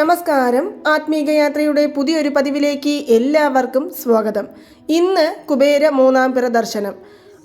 നമസ്കാരം. ആത്മീകയാത്രയുടെ പുതിയൊരു പതിവിലേക്ക് എല്ലാവർക്കും സ്വാഗതം. ഇന്ന് കുബേര മൂന്നാം പിറ ദർശനം.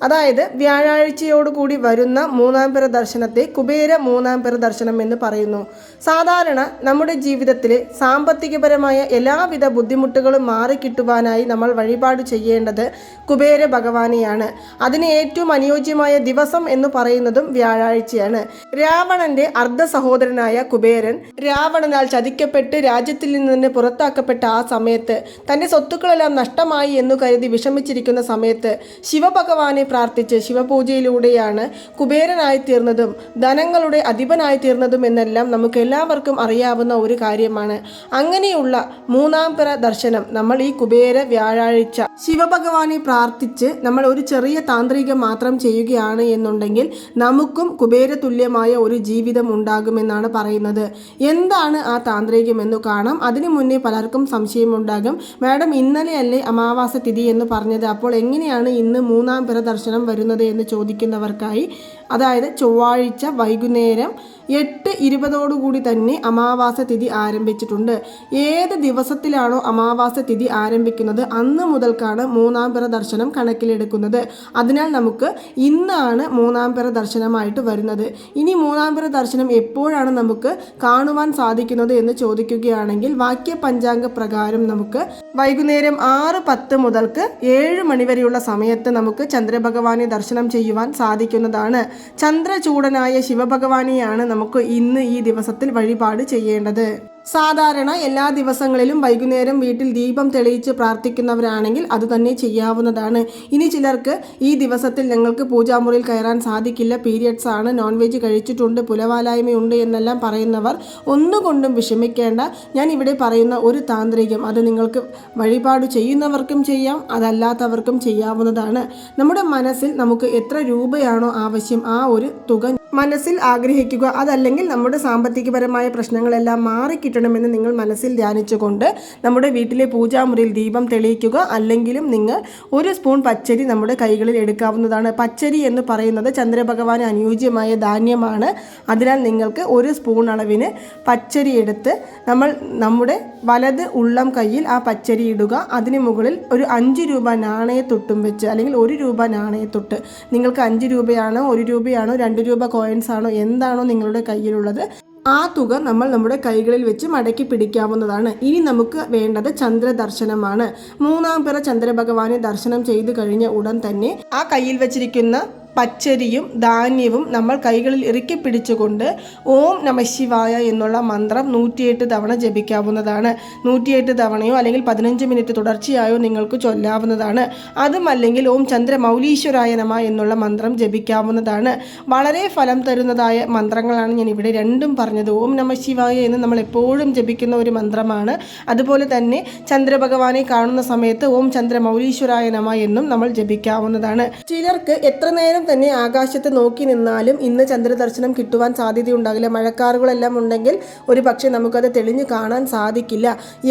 അതായത് വ്യാഴാഴ്ചയോടുകൂടി വരുന്ന മൂന്നാം പിറ ദർശനത്തെ കുബേര മൂന്നാം പിറ ദർശനം എന്ന് പറയുന്നു. സാധാരണ നമ്മുടെ ജീവിതത്തിൽ സാമ്പത്തികപരമായ എല്ലാവിധ ബുദ്ധിമുട്ടുകളും മാറിക്കിട്ടുവാനായി നമ്മൾ വഴിപാട് ചെയ്യേണ്ടത് കുബേര ഭഗവാനെയാണ്. അതിന് ഏറ്റവും അനുയോജ്യമായ ദിവസം എന്ന് പറയുന്നതും വ്യാഴാഴ്ചയാണ്. രാവണന്റെ അർദ്ധ സഹോദരനായ കുബേരൻ രാവണനാൽ ചതിക്കപ്പെട്ട് രാജ്യത്തിൽ നിന്ന് പുറത്താക്കപ്പെട്ട ആ സമയത്ത് തന്റെ സ്വത്തുക്കളെല്ലാം നഷ്ടമായി എന്ന് കരുതി വിഷമിച്ചിരിക്കുന്ന സമയത്ത് ശിവഭഗവാനെ പ്രാർത്ഥിച്ച് ശിവപൂജയിലൂടെയാണ് കുബേരനായി തീർന്നതും ധനങ്ങളുടെ അധിപനായി തീർന്നതും എന്നെല്ലാം നമുക്ക് എല്ലാവർക്കും അറിയാവുന്ന ഒരു കാര്യമാണ്. അങ്ങനെയുള്ള മൂന്നാം പിറ ദർശനം നമ്മൾ ഈ കുബേര വ്യാഴാഴ്ച ശിവഭഗവാനെ പ്രാർത്ഥിച്ച് നമ്മൾ ഒരു ചെറിയ താന്ത്രികം മാത്രം ചെയ്യുകയാണ് എന്നുണ്ടെങ്കിൽ നമുക്കും കുബേര തുല്യമായ ഒരു ജീവിതം ഉണ്ടാകുമെന്നാണ് പറയുന്നത്. എന്താണ് ആ താന്ത്രികം എന്ന് കാണാം. അതിനു മുന്നേ പലർക്കും സംശയമുണ്ടാകും. മാഡം ഇന്നലെയല്ലേ അമാവാസ തിഥി എന്ന് പറഞ്ഞത്. അപ്പോൾ എങ്ങനെയാണ് ഇന്ന് മൂന്നാം പിറ ദർശനം വരുന്നത് എന്ന് ചോദിക്കുന്നവർക്കായി അതായത് ചൊവ്വാഴ്ച വൈകുന്നേരം എട്ട് ഇരുപതോടുകൂടി തന്നെ അമാവാസ തിഥി ആരംഭിച്ചിട്ടുണ്ട്. ഏത് ദിവസത്തിലാണോ അമാവാസ തിഥി ആരംഭിക്കുന്നത്? അന്ന് മുതൽക്കാണ് മൂന്നാം പിറ ദർശനം കണക്കിലെടുക്കുന്നത്. അതിനാൽ നമുക്ക് ഇന്നാണ് മൂന്നാം പിറ ദർശനമായിട്ട് വരുന്നത്. ഇനി മൂന്നാം പിറ ദർശനം എപ്പോഴാണ് നമുക്ക് കാണുവാൻ സാധിക്കുന്നത് എന്ന് ചോദിക്കുകയാണെങ്കിൽ വാക്യ പഞ്ചാംഗ പ്രകാരം നമുക്ക് വൈകുന്നേരം ആറ് പത്ത് മുതൽക്ക് ഏഴ് മണിവരെയുള്ള സമയത്ത് നമുക്ക് ചന്ദ്രഭഗവാനെ ദർശനം ചെയ്യുവാൻ സാധിക്കുന്നതാണ്. ചന്ദ്രചൂടനായ ശിവഭഗവാനെയാണ് നമുക്ക് ഇന്ന് ഈ ദിവസത്തിൽ വഴിപാട് ചെയ്യേണ്ടത്. സാധാരണ എല്ലാ ദിവസങ്ങളിലും വൈകുന്നേരം വീട്ടിൽ ദീപം തെളിയിച്ച് പ്രാർത്ഥിക്കുന്നവരാണെങ്കിൽ അത് തന്നെ ചെയ്യാവുന്നതാണ്. ഇനി ചിലർക്ക് ഈ ദിവസത്തിൽ ഞങ്ങൾക്ക് പൂജാമുറിയിൽ കയറാൻ സാധിക്കില്ല. പീരിയഡ്സ് ആണ് നോൺ വെജ് കഴിച്ചിട്ടുണ്ട് പുലവാലായ്മയുണ്ട് എന്നെല്ലാം പറയുന്നവർ ഒന്നുകൊണ്ടും വിഷമിക്കേണ്ട. ഞാൻ ഇവിടെ പറയുന്ന ഒരു താന്ത്രികം അത് നിങ്ങൾക്ക് വഴിപാട് ചെയ്യുന്നവർക്കും ചെയ്യാം അതല്ലാത്തവർക്കും ചെയ്യാവുന്നതാണ്. നമ്മുടെ മനസ്സിൽ നമുക്ക് എത്ര രൂപയാണോ ആവശ്യം ആ ഒരു തുക മനസ്സിൽ ആഗ്രഹിക്കുക. അതല്ലെങ്കിൽ നമ്മുടെ സാമ്പത്തികപരമായ പ്രശ്നങ്ങളെല്ലാം മാറിക്കിട്ടണമെന്ന് നിങ്ങൾ മനസ്സിൽ ധ്യാനിച്ചുകൊണ്ട് നമ്മുടെ വീട്ടിലെ പൂജാമുറിയിൽ ദീപം തെളിയിക്കുക. അല്ലെങ്കിലും നിങ്ങൾ ഒരു സ്പൂൺ പച്ചരി നമ്മുടെ കൈകളിൽ എടുക്കാവുന്നതാണ്. പച്ചരി എന്ന് പറയുന്നത് ചന്ദ്രഭഗവാന് അനുയോജ്യമായ ധാന്യമാണ്. അതിനാൽ നിങ്ങൾക്ക് ഒരു സ്പൂൺ അളവിന് പച്ചരി എടുത്ത് നമ്മൾ നമ്മുടെ വലത് ഉള്ളം കയ്യിൽ ആ പച്ചരി ഇടുക. അതിന് മുകളിൽ ഒരു അഞ്ച് രൂപ നാണയത്തൊട്ടും വെച്ച് അല്ലെങ്കിൽ ഒരു രൂപ നാണയത്തൊട്ട്. നിങ്ങൾക്ക് അഞ്ച് രൂപയാണോ ഒരു രൂപയാണോ രണ്ട് രൂപ കോയിൻസ് ആണോ എന്താണോ നിങ്ങളുടെ കയ്യിലുള്ളത് ആ തുക നമ്മൾ നമ്മുടെ കൈകളിൽ വെച്ച് മടക്കി പിടിക്കാവുന്നതാണ്. ഇനി നമുക്ക് വേണ്ടത് ചന്ദ്രദർശനമാണ്. മൂന്നാം പിറ ചന്ദ്രഭഗവാനെ ദർശനം ചെയ്തു കഴിഞ്ഞ ഉടൻ തന്നെ ആ കയ്യിൽ വെച്ചിരിക്കുന്ന പച്ചരിയും ധാന്യവും നമ്മൾ കൈകളിൽ ഇറുക്കി പിടിച്ചുകൊണ്ട് ഓം നമ ശിവായ എന്നുള്ള മന്ത്രം നൂറ്റിയെട്ട് തവണ ജപിക്കാവുന്നതാണ്. നൂറ്റിയെട്ട് തവണയോ അല്ലെങ്കിൽ പതിനഞ്ച് മിനിറ്റ് തുടർച്ചയായോ നിങ്ങൾക്ക് ചൊല്ലാവുന്നതാണ്. അതുമല്ലെങ്കിൽ ഓം ചന്ദ്രമൗലീശ്വരായ നമ എന്നുള്ള മന്ത്രം ജപിക്കാവുന്നതാണ്. വളരെ ഫലം തരുന്നതായ മന്ത്രങ്ങളാണ് ഞാൻ ഇവിടെ രണ്ടും പറഞ്ഞത്. ഓം നമ ശിവായ എന്ന് നമ്മൾ എപ്പോഴും ജപിക്കുന്ന ഒരു മന്ത്രമാണ്. അതുപോലെ തന്നെ ചന്ദ്രഭഗവാനെ കാണുന്ന സമയത്ത് ഓം ചന്ദ്രമൗലീശ്വരായ നമ എന്നും നമ്മൾ ജപിക്കാവുന്നതാണ്. ചിലർക്ക് എത്ര നേരം തന്നെ ആകാശത്ത് നോക്കി നിന്നാലും ഇന്ന് ചന്ദ്രദർശനം കിട്ടുവാൻ സാധ്യതയുണ്ടാകില്ല. മഴക്കാറുകളെല്ലാം ഉണ്ടെങ്കിൽ ഒരു പക്ഷേ നമുക്കത് തെളിഞ്ഞു കാണാൻ സാധിക്കില്ല.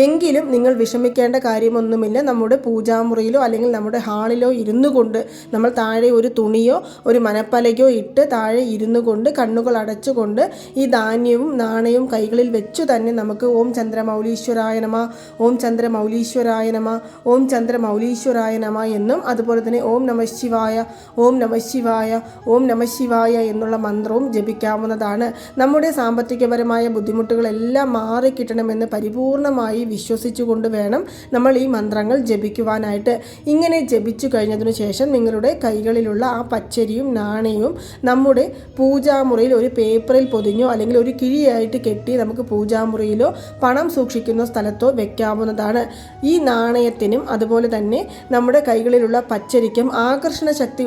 എങ്കിലും നിങ്ങൾ വിഷമിക്കേണ്ട കാര്യമൊന്നുമില്ല. നമ്മുടെ പൂജാമുറിയിലോ അല്ലെങ്കിൽ നമ്മുടെ ഹാളിലോ ഇരുന്നു കൊണ്ട് നമ്മൾ താഴെ ഒരു തുണിയോ ഒരു മനപ്പലകയോ ഇട്ട് താഴെ ഇരുന്നു കൊണ്ട് കണ്ണുകൾ അടച്ചുകൊണ്ട് ഈ ധാന്യവും നാണയവും കൈകളിൽ വെച്ചു തന്നെ നമുക്ക് ഓം ചന്ദ്രമൗലീശ്വരായ നമ ഓം ചന്ദ്രമൗലീശ്വരായ നമ ഓം ചന്ദ്രമൗലീശ്വരായ നമ എന്നും അതുപോലെ തന്നെ ഓം നമ ശിവായ ഓം നമ ശിവായ ഓം നമ ശിവായ എന്നുള്ള മന്ത്രവും ജപിക്കാവുന്നതാണ്. നമ്മുടെ സാമ്പത്തികപരമായ ബുദ്ധിമുട്ടുകളെല്ലാം മാറിക്കിട്ടണമെന്ന് പരിപൂർണമായി വിശ്വസിച്ചുകൊണ്ട് വേണം നമ്മൾ ഈ മന്ത്രങ്ങൾ ജപിക്കുവാനായിട്ട്. ഇങ്ങനെ ജപിച്ചു കഴിഞ്ഞതിനു ശേഷം നിങ്ങളുടെ കൈകളിലുള്ള ആ പച്ചരിയും നാണയവും നമ്മുടെ പൂജാമുറിയിൽ ഒരു പേപ്പറിൽ പൊതിഞ്ഞോ അല്ലെങ്കിൽ ഒരു കിഴിയായിട്ട് കെട്ടി നമുക്ക് പൂജാമുറിയിലോ പണം സൂക്ഷിക്കുന്ന സ്ഥലത്തോ വെക്കാവുന്നതാണ്. ഈ നാണയത്തിനും അതുപോലെ തന്നെ നമ്മുടെ കൈകളിലുള്ള പച്ചരിക്കും ആകർഷണ ശക്തി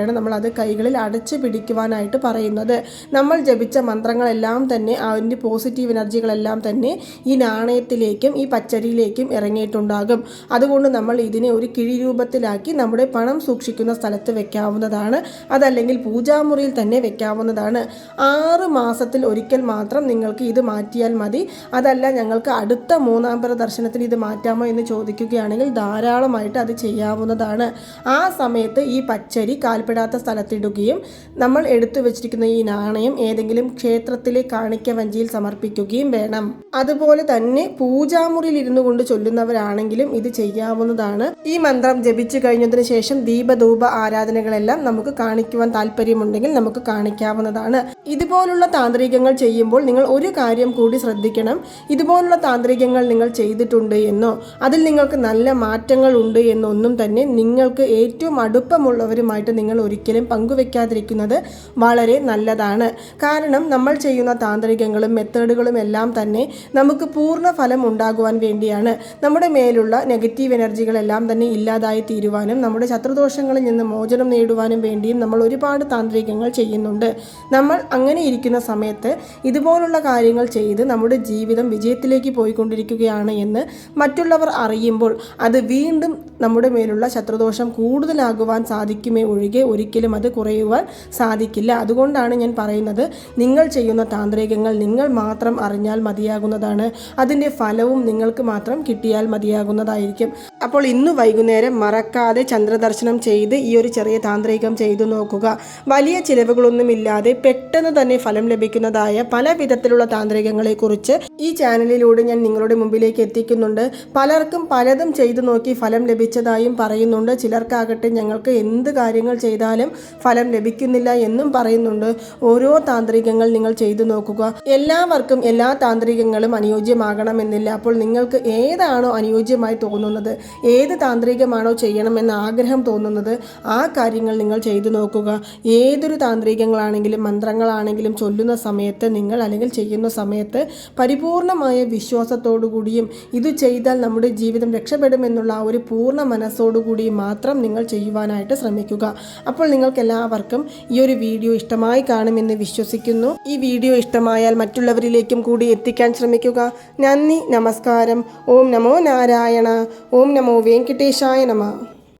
ഉണ്ടാകുവാനായിട്ടാണ് നമ്മൾ അത് കൈകളിൽ അടച്ചു പിടിക്കുവാനായിട്ട് പറയുന്നത്. നമ്മൾ ജപിച്ച മന്ത്രങ്ങളെല്ലാം തന്നെ അതിന്റെ പോസിറ്റീവ് എനർജികളെല്ലാം തന്നെ ഈ നാണയത്തിലേക്കും ഈ പച്ചരിയിലേക്കും ഇറങ്ങിയിട്ടുണ്ടാകും. അതുകൊണ്ട് നമ്മൾ ഇതിനെ ഒരു കിഴി രൂപത്തിലാക്കി നമ്മുടെ പണം സൂക്ഷിക്കുന്ന സ്ഥലത്ത് വെക്കാവുന്നതാണ്. അതല്ലെങ്കിൽ പൂജാമുറിയിൽ തന്നെ വെക്കാവുന്നതാണ്. ആറ് മാസത്തിൽ ഒരിക്കൽ മാത്രം നിങ്ങൾക്ക് ഇത് മാറ്റിയാൽ മതി. അതല്ല ഞങ്ങൾക്ക് അടുത്ത മൂന്നാമ്പര ദർശനത്തിന് ഇത് മാറ്റാമോ എന്ന് ചോദിക്കുകയാണെങ്കിൽ ധാരാളമായിട്ട് അത് ചെയ്യാവുന്നതാണ്. ആ സമയത്ത് ഈ പച്ചരി കാൽ കാൽപ്പെടാത്ത സ്ഥലത്തിടുകയും നമ്മൾ എടുത്തു വെച്ചിരിക്കുന്ന ഈ നാണയം ഏതെങ്കിലും ക്ഷേത്രത്തിലെ കാണിക്ക വഞ്ചിയിൽ സമർപ്പിക്കുകയും വേണം. അതുപോലെ തന്നെ പൂജാമുറിയിൽ ഇരുന്നു കൊണ്ട് ചൊല്ലുന്നവരാണെങ്കിലും ഇത് ചെയ്യാവുന്നതാണ്. ഈ മന്ത്രം ജപിച്ചു കഴിഞ്ഞതിന് ശേഷം ദീപധൂപ ആരാധനകളെല്ലാം നമുക്ക് കാണിക്കുവാൻ താല്പര്യമുണ്ടെങ്കിൽ നമുക്ക് കാണിക്കാവുന്നതാണ്. ഇതുപോലുള്ള താന്ത്രികങ്ങൾ ചെയ്യുമ്പോൾ നിങ്ങൾ ഒരു കാര്യം കൂടി ശ്രദ്ധിക്കണം. ഇതുപോലുള്ള താന്ത്രികങ്ങൾ നിങ്ങൾ ചെയ്തിട്ടുണ്ട് എന്നോ അതിൽ നിങ്ങൾക്ക് നല്ല മാറ്റങ്ങൾ ഉണ്ട് എന്നൊന്നും തന്നെ നിങ്ങൾക്ക് ഏറ്റവും അടുപ്പമുള്ളവരുമായിട്ട് നിങ്ങൾ ഒരിക്കലും പങ്കുവെക്കാതിരിക്കുന്നത് വളരെ നല്ലതാണ്. കാരണം നമ്മൾ ചെയ്യുന്ന താന്ത്രികങ്ങളും മെത്തേഡുകളും എല്ലാം തന്നെ നമുക്ക് പൂർണ ഫലം ഉണ്ടാകുവാൻ വേണ്ടിയാണ്. നമ്മുടെ മേലുള്ള നെഗറ്റീവ് എനർജികളെല്ലാം തന്നെ ഇല്ലാതായി തീരുവാനും നമ്മുടെ ശത്രുദോഷങ്ങളിൽ നിന്ന് മോചനം നേടുവാനും വേണ്ടിയും നമ്മൾ ഒരുപാട് താന്ത്രികങ്ങൾ ചെയ്യുന്നുണ്ട്. നമ്മൾ അങ്ങനെ ഇരിക്കുന്ന സമയത്ത് ഇതുപോലുള്ള കാര്യങ്ങൾ ചെയ്ത് നമ്മുടെ ജീവിതം വിജയത്തിലേക്ക് പോയിക്കൊണ്ടിരിക്കുകയാണ് എന്ന് മറ്റുള്ളവർ അറിയുമ്പോൾ അത് വീണ്ടും നമ്മുടെ മേലുള്ള ശത്രുദോഷം കൂടുതലാകുവാൻ സാധിക്കുമേ ഒഴികെ ഒരിക്കലും അത് കുറയുവാൻ സാധിക്കില്ല. അതുകൊണ്ടാണ് ഞാൻ പറയുന്നത് നിങ്ങൾ ചെയ്യുന്ന താന്ത്രികങ്ങൾ നിങ്ങൾ മാത്രം അറിഞ്ഞാൽ മതിയാകുന്നതാണ്. അതിന്റെ ഫലവും നിങ്ങൾക്ക് മാത്രം കിട്ടിയാൽ മതിയാകുന്നതായിരിക്കും. അപ്പോൾ ഇന്ന് വൈകുന്നേരം മറക്കാതെ ചന്ദ്രദർശനം ചെയ്ത് ഈ ഒരു ചെറിയ താന്ത്രികം ചെയ്തു നോക്കുക. വലിയ ചിലവുകളൊന്നുമില്ലാതെ പെട്ടെന്ന് തന്നെ ഫലം ലഭിക്കുന്നതായ പല വിധത്തിലുള്ള താന്ത്രികങ്ങളെക്കുറിച്ച് ഈ ചാനലിലൂടെ ഞാൻ നിങ്ങളുടെ മുമ്പിലേക്ക് എത്തിക്കുന്നുണ്ട്. പലർക്കും പലതും ചെയ്തു നോക്കി ഫലം ലഭിച്ചതായും പറയുന്നുണ്ട്. ചിലർക്കാകട്ടെ ഞങ്ങൾക്ക് എന്ത് കാര്യങ്ങൾ ചെയ്താലും ഫലം ലഭിക്കുന്നില്ല എന്നും പറയുന്നുണ്ട്. ഓരോ താന്ത്രികങ്ങൾ നിങ്ങൾ ചെയ്തു നോക്കുക. എല്ലാവർക്കും എല്ലാ താന്ത്രികങ്ങളും അനുയോജ്യമാകണമെന്നില്ല. അപ്പോൾ നിങ്ങൾക്ക് ഏതാണോ അനുയോജ്യമായി തോന്നുന്നത് ഏത് താന്ത്രികമാണോ ചെയ്യണമെന്ന് ആഗ്രഹം തോന്നുന്നത് ആ കാര്യങ്ങൾ നിങ്ങൾ ചെയ്തു നോക്കുക. ഏതൊരു താന്ത്രികങ്ങളാണെങ്കിലും മന്ത്രങ്ങളാണെങ്കിലും ചൊല്ലുന്ന സമയത്ത് നിങ്ങൾ അല്ലെങ്കിൽ ചെയ്യുന്ന സമയത്ത് പരിപൂർണമായ വിശ്വാസത്തോടു കൂടിയും ഇത് ചെയ്താൽ നമ്മുടെ ജീവിതം രക്ഷപ്പെടുമെന്നുള്ള ആ ഒരു പൂർണ മനസ്സോടുകൂടി മാത്രം നിങ്ങൾ ചെയ്യുവാനായിട്ട് ശ്രമിക്കുക. അപ്പോൾ നിങ്ങൾക്ക് എല്ലാവർക്കും ഈ ഒരു വീഡിയോ ഇഷ്ടമായി കാണുമെന്ന് വിശ്വസിക്കുന്നു. ഈ വീഡിയോ ഇഷ്ടമായാൽ മറ്റുള്ളവരിലേക്കും കൂടി എത്തിക്കാൻ ശ്രമിക്കുക. നന്ദി നമസ്കാരം. ഓം നമോ നാരായണ. ഓം നമോ വെങ്കടേശായ നമ.